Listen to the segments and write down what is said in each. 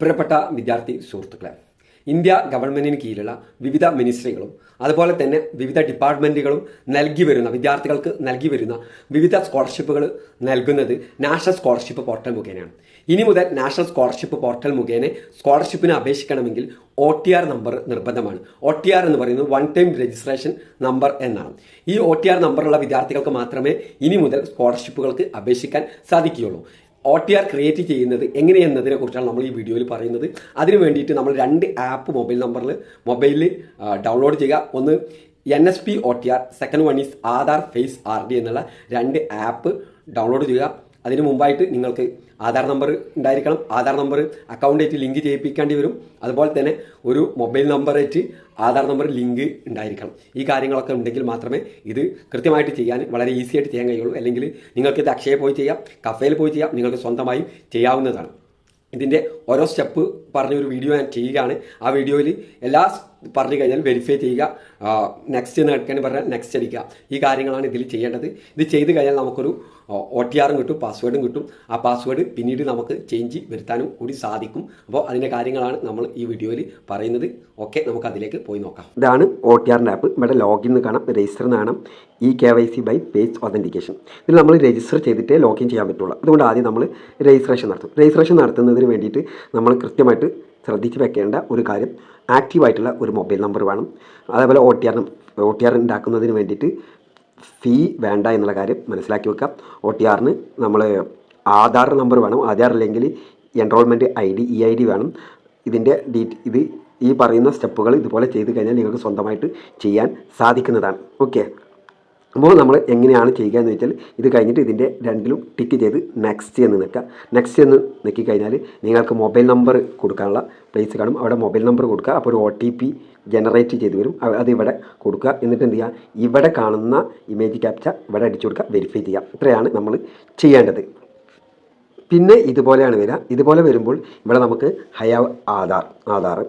പ്രിയപ്പെട്ട വിദ്യാർത്ഥി സുഹൃത്തുക്കളെ ഇന്ത്യ ഗവൺമെന്റിന് കീഴിലുള്ള വിവിധ മിനിസ്ട്രികളും അതുപോലെ തന്നെ വിവിധ ഡിപ്പാർട്ട്മെന്റുകളും നൽകി വരുന്ന വിദ്യാർത്ഥികൾക്ക് നൽകി വരുന്ന വിവിധ സ്കോളർഷിപ്പുകൾ നൽകുന്നത് നാഷണൽ സ്കോളർഷിപ്പ് പോർട്ടൽ മുഖേനയാണ്. ഇനി മുതൽ നാഷണൽ സ്കോളർഷിപ്പ് പോർട്ടൽ മുഖേന സ്കോളർഷിപ്പിന് അപേക്ഷിക്കണമെങ്കിൽ ഒ ടി ആർ നമ്പർ നിർബന്ധമാണ്. ഒ ടി ആർ എന്ന് പറയുന്നത് വൺ ടൈം രജിസ്ട്രേഷൻ നമ്പർ എന്നാണ്. ഈ ഒ ടി ആർ നമ്പറുള്ള വിദ്യാർത്ഥികൾക്ക് മാത്രമേ ഇനി മുതൽ സ്കോളർഷിപ്പുകൾക്ക് അപേക്ഷിക്കാൻ സാധിക്കുകയുള്ളൂ. ഒ ടി ആർ ക്രിയേറ്റ് ചെയ്യുന്നത് എങ്ങനെയെന്നതിനെ കുറിച്ചാണ് നമ്മൾ ഈ വീഡിയോയിൽ പറയുന്നത്. അതിനു വേണ്ടിയിട്ട് നമ്മൾ രണ്ട് ആപ്പ് മൊബൈൽ നമ്പറിൽ മൊബൈലിൽ ഡൗൺലോഡ് ചെയ്യുക. ഒന്ന് N S P O T R second one is Aadhaar face R D എന്നുള്ള രണ്ട് ആപ്പ് ഡൗൺലോഡ് ചെയ്യുക. അതിന് മുമ്പായിട്ട് നിങ്ങൾക്ക് ആധാർ നമ്പർ ഉണ്ടായിരിക്കണം. ആധാർ നമ്പർ അക്കൗണ്ടായിട്ട് ലിങ്ക് ചെയ്യിപ്പിക്കേണ്ടി വരും. അതുപോലെ തന്നെ ഒരു മൊബൈൽ നമ്പറായിട്ട് ആധാർ നമ്പർ ലിങ്ക് ഉണ്ടായിരിക്കണം. ഈ കാര്യങ്ങളൊക്കെ ഉണ്ടെങ്കിൽ മാത്രമേ ഇത് കൃത്യമായിട്ട് ചെയ്യാൻ വളരെ ഈസി ആയിട്ട് ചെയ്യാൻ കഴിയുള്ളൂ. അല്ലെങ്കിൽ നിങ്ങൾക്ക് ഇത് അക്ഷയ പോയി ചെയ്യാം കഫേയിൽ പോയി ചെയ്യാം നിങ്ങൾക്ക് സ്വന്തമായും ചെയ്യാവുന്നതാണ്. ഇതിന്റെ ഓരോ സ്റ്റെപ്പ് പറഞ്ഞ ഒരു വീഡിയോ ഞാൻ ചെയ്യുകയാണ്. ആ വീഡിയോയിൽ എല്ലാ പറഞ്ഞു കഴിഞ്ഞാൽ വെരിഫൈ ചെയ്യുക നെക്സ്റ്റ് എന്ന് എടുക്കാൻ പറഞ്ഞാൽ നെക്സ്റ്റ് അടിക്കുക. ഈ കാര്യങ്ങളാണ് ഇതിൽ ചെയ്യേണ്ടത്. ഇത് ചെയ്ത് കഴിഞ്ഞാൽ നമുക്കൊരു ഒ ടി ആറും കിട്ടും പാസ്വേഡും കിട്ടും. ആ പാസ്വേഡ് പിന്നീട് നമുക്ക് ചേഞ്ച് വരുത്താനും കൂടി സാധിക്കും. അപ്പോൾ അതിന്റെ കാര്യങ്ങളാണ് നമ്മൾ ഈ വീഡിയോയിൽ പറയുന്നത്. ഓക്കെ നമുക്ക് അതിലേക്ക് പോയി നോക്കാം. ഇതാണ് ഒ ടി ആറിന്റെ ആപ്പ് ഇവിടെ ലോഗിൻ കാണാം. രജിസ്റ്റർ എന്ന് കാണാം. E K Y C by page authentication ഇതിൽ നമ്മൾ രജിസ്റ്റർ ചെയ്തിട്ടേ ലോഗിൻ ചെയ്യാൻ പറ്റുള്ളൂ. അതുകൊണ്ട് ആദ്യം നമ്മൾ രജിസ്ട്രേഷൻ നടത്തും. രജിസ്ട്രേഷൻ നടത്തുന്നതിന് വേണ്ടിയിട്ട് നമ്മൾ കൃത്യമായിട്ട് ശ്രദ്ധിച്ച് വെക്കേണ്ട ഒരു കാര്യം ആക്റ്റീവായിട്ടുള്ള ഒരു മൊബൈൽ നമ്പർ വേണം. അതേപോലെ O T R O T R ഉണ്ടാക്കുന്നതിന് വേണ്ടിയിട്ട് ഫീ വേണ്ട എന്നുള്ള കാര്യം മനസ്സിലാക്കി വെക്കാം. ഒ ടി ആറിന് നമ്മൾ ആധാർ നമ്പർ വേണം. ആധാർ അല്ലെങ്കിൽ enrolment I D E I D വേണം. ഇതിന്റെ ഡീ ഇത് ഈ പറയുന്ന സ്റ്റെപ്പുകൾ ഇതുപോലെ ചെയ്ത് കഴിഞ്ഞാൽ നിങ്ങൾക്ക് സ്വന്തമായിട്ട് ചെയ്യാൻ സാധിക്കുന്നതാണ്. ഓക്കെ അപ്പോൾ നമ്മൾ എങ്ങനെയാണ് ചെയ്യുക എന്ന് വെച്ചാൽ ഇത് കഴിഞ്ഞിട്ട് ഇതിന്റെ രണ്ടിലും ടിക്ക് ചെയ്ത് നെക്സ്റ്റ് എന്ന് നിൽക്കുക. നെക്സ്റ്റ് എന്ന് നിൽക്കിക്കഴിഞ്ഞാൽ നിങ്ങൾക്ക് മൊബൈൽ നമ്പർ കൊടുക്കാനുള്ള പ്ലേസ് കാണും. അവിടെ മൊബൈൽ നമ്പർ കൊടുക്കുക. അപ്പോൾ ഒരു ഒ ടി പി ജനറേറ്റ് ചെയ്ത് വരും. അത് ഇവിടെ കൊടുക്കുക. എന്നിട്ട് എന്ത് ചെയ്യുക? ഇവിടെ കാണുന്ന ഇമേജ് ക്യാപ്ച ഇവിടെ അടിച്ചു കൊടുക്കുക. വെരിഫൈ ചെയ്യുക. ഇത്രയാണ് നമ്മൾ ചെയ്യേണ്ടത്. പിന്നെ ഇതുപോലെയാണ് വരിക. ഇതുപോലെ വരുമ്പോൾ ഇവിടെ നമുക്ക് I have Aadhaar Aadhaar.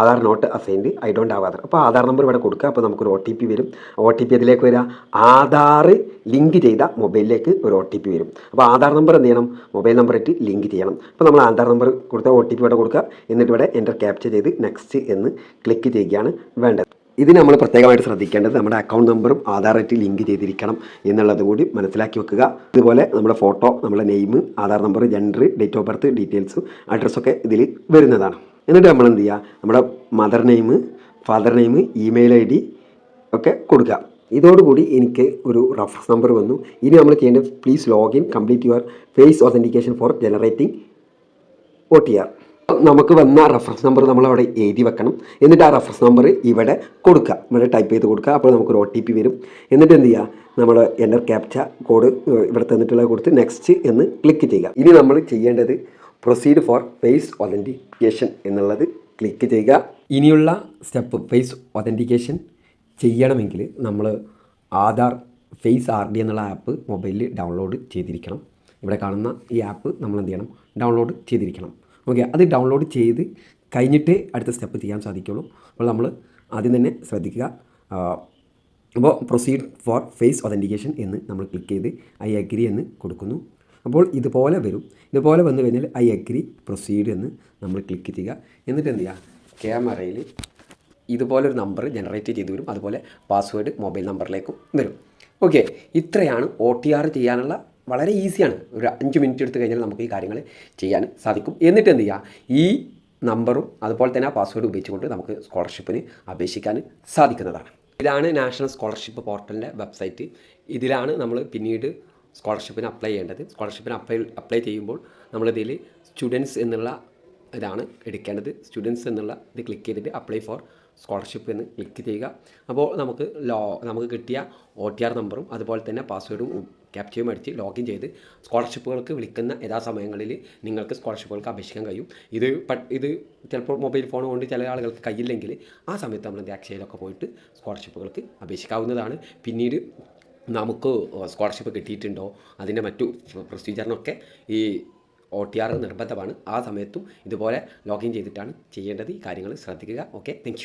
Aadhaar not assigned I don't have Aadhaar അപ്പോൾ ആധാർ നമ്പർ ഇവിടെ കൊടുക്കുക. അപ്പോൾ നമുക്കൊരു ഒ ടി പി വരും. ഒ ടി പി അതിലേക്ക് വരിക ആധാർ ലിങ്ക് ചെയ്ത മൊബൈലിലേക്ക് ഒരു ഒ ടി പി വരും. അപ്പോൾ ആധാർ നമ്പർ എന്ത് ചെയ്യണം? മൊബൈൽ നമ്പർ ഇട്ട് ലിങ്ക് ചെയ്യണം. അപ്പോൾ നമ്മൾ ആധാർ നമ്പർ കൊടുത്ത ഒ ടി പി ഇവിടെ കൊടുക്കുക. എന്നിട്ട് ഇവിടെ എന്റർ ക്യാപ്ചർ ചെയ്ത് നെക്സ്റ്റ് എന്ന് ക്ലിക്ക് ചെയ്യുകയാണ് വേണ്ടത്. ഇത് നമ്മൾ പ്രത്യേകമായിട്ട് ശ്രദ്ധിക്കേണ്ടത് നമ്മുടെ അക്കൗണ്ട് നമ്പറും ആധാറായിട്ട് ലിങ്ക് ചെയ്തിരിക്കണം എന്നുള്ളത് കൂടി മനസ്സിലാക്കി വെക്കുക. ഇതുപോലെ നമ്മുടെ ഫോട്ടോ നമ്മുടെ name Aadhaar number gender date of birth ഡീറ്റെയിൽസും അഡ്രസ്സൊക്കെ ഇതിൽ വരുന്നതാണ്. എന്നിട്ട് നമ്മൾ എന്ത് ചെയ്യുക നമ്മുടെ mother name father name email I D ഒക്കെ കൊടുക്കുക. ഇതോടുകൂടി എനിക്ക് ഒരു റഫറൻസ് നമ്പർ വന്നു. ഇനി നമ്മൾ ചെയ്യേണ്ടത് please login complete your face authentication for generating O T R നമുക്ക് വന്ന റഫറൻസ് നമ്പർ നമ്മൾ അവിടെ എഴുതി വെക്കണം. എന്നിട്ട് ആ റഫറൻസ് നമ്പർ ഇവിടെ കൊടുക്കുക. ഇവിടെ ടൈപ്പ് ചെയ്ത് കൊടുക്കുക. അപ്പോൾ നമുക്കൊരു ഒ ടി പി വരും. എന്നിട്ട് എന്ത് ചെയ്യുക നമ്മൾ എന്റർ ക്യാപ്ച കോഡ് ഇവിടെ തന്നിട്ടുള്ളത് കൊടുത്ത് നെക്സ്റ്റ് എന്ന് ക്ലിക്ക് ചെയ്യുക. ഇനി നമ്മൾ ചെയ്യേണ്ടത് പ്രൊസീഡ് ഫോർ ഫേസ് ഒതന്റിക്കേഷൻ എന്നുള്ളത് ക്ലിക്ക് ചെയ്യുക. ഇനിയുള്ള സ്റ്റെപ്പ് ഫേസ് ഒതന്റിക്കേഷൻ ചെയ്യണമെങ്കിൽ നമ്മൾ ആധാർ ഫേസ് ആർ ഡി എന്നുള്ള ആപ്പ് മൊബൈലിൽ ഡൗൺലോഡ് ചെയ്തിരിക്കണം. ഇവിടെ കാണുന്ന ഈ ആപ്പ് നമ്മൾ എന്ത് ചെയ്യണം? ഡൗൺലോഡ് ചെയ്തിരിക്കണം. ഓക്കെ അത് ഡൗൺലോഡ് ചെയ്ത് കഴിഞ്ഞിട്ടേ അടുത്ത സ്റ്റെപ്പ് ചെയ്യാൻ സാധിക്കുള്ളൂ. അപ്പോൾ നമ്മൾ ആദ്യം തന്നെ ശ്രദ്ധിക്കുക. അപ്പോൾ പ്രൊസീഡ് ഫോർ ഫേസ് ഒതന്റിക്കേഷൻ എന്ന് നമ്മൾ ക്ലിക്ക് ചെയ്ത് ഐ അഗ്രി എന്ന് കൊടുക്കുന്നു. അപ്പോൾ ഇതുപോലെ വരും. ഇതുപോലെ വന്നു കഴിഞ്ഞാൽ ഐ അഗ്രി പ്രൊസീഡ് എന്ന് നമ്മൾ ക്ലിക്ക് ചെയ്യുക. എന്നിട്ട് എന്ത് ചെയ്യുക? ക്യാമറയിൽ ഇതുപോലൊരു നമ്പർ ജനറേറ്റ് ചെയ്ത് വരും. അതുപോലെ പാസ്വേഡ് മൊബൈൽ നമ്പറിലേക്കും വരും. ഓക്കെ ഇത്രയാണ് ഒ ടി ആർ ചെയ്യാനുള്ള വളരെ ഈസിയാണ് ഒരു അഞ്ച് മിനിറ്റ് എടുത്ത് കഴിഞ്ഞാൽ നമുക്ക് ഈ കാര്യങ്ങൾ ചെയ്യാൻ സാധിക്കും. എന്നിട്ട് എന്ത് ചെയ്യുക? ഈ നമ്പറും അതുപോലെ തന്നെ ആ പാസ്വേഡ് ഉപയോഗിച്ചുകൊണ്ട് നമുക്ക് സ്കോളർഷിപ്പിന് അപേക്ഷിക്കാൻ സാധിക്കുന്നതാണ്. ഇതാണ് നാഷണൽ സ്കോളർഷിപ്പ് പോർട്ടലിന്റെ വെബ്സൈറ്റ് ഇതിലാണ് നമ്മൾ പിന്നീട് സ്കോളർഷിപ്പിന് അപ്ലൈ ചെയ്യേണ്ടത്. സ്കോളർഷിപ്പിന് അപ്ലൈ അപ്ലൈ ചെയ്യുമ്പോൾ നമ്മളിതിൽ സ്റ്റുഡൻസ് എന്നുള്ള ഇതാണ് എടുക്കേണ്ടത്. സ്റ്റുഡൻസ് എന്നുള്ള ഇത് ക്ലിക്ക് ചെയ്തിട്ട് അപ്ലൈ ഫോർ സ്കോളർഷിപ്പ് എന്ന് ക്ലിക്ക് ചെയ്യുക. അപ്പോൾ നമുക്ക് ലോ നമുക്ക് കിട്ടിയ ഒ ടി ആർ നമ്പറും അതുപോലെ തന്നെ പാസ്വേഡും ക്യാപ്ചയും അടിച്ച് ലോഗിൻ ചെയ്ത് സ്കോളർഷിപ്പുകൾക്ക് വിളിക്കുന്ന യഥാസമയങ്ങളിൽ നിങ്ങൾക്ക് സ്കോളർഷിപ്പുകൾക്ക് അപേക്ഷിക്കാൻ കഴിയും. ഇത് ഇത് ചിലപ്പോൾ മൊബൈൽ ഫോൺ കൊണ്ട് ചില ആളുകൾക്ക് കയ്യില്ലെങ്കിൽ ആ സമയത്ത് നമ്മൾ അക്ഷയയിലൊക്കെ പോയിട്ട് സ്കോളർഷിപ്പുകൾക്ക് അപേക്ഷിക്കാവുന്നതാണ്. പിന്നീട് നമുക്ക് സ്കോളർഷിപ്പ് കിട്ടിയിട്ടുണ്ടോ? അതിന്റെ മറ്റു പ്രൊസീജിയറിനൊക്കെ ഈ ഒ ടി ആർ നിർബന്ധമാണ്. ആ സമയത്തും ഇതുപോലെ ലോഗിൻ ചെയ്തിട്ടാണ് ചെയ്യേണ്ടത്. ഈ കാര്യങ്ങൾ ശ്രദ്ധിക്കുക. Okay thank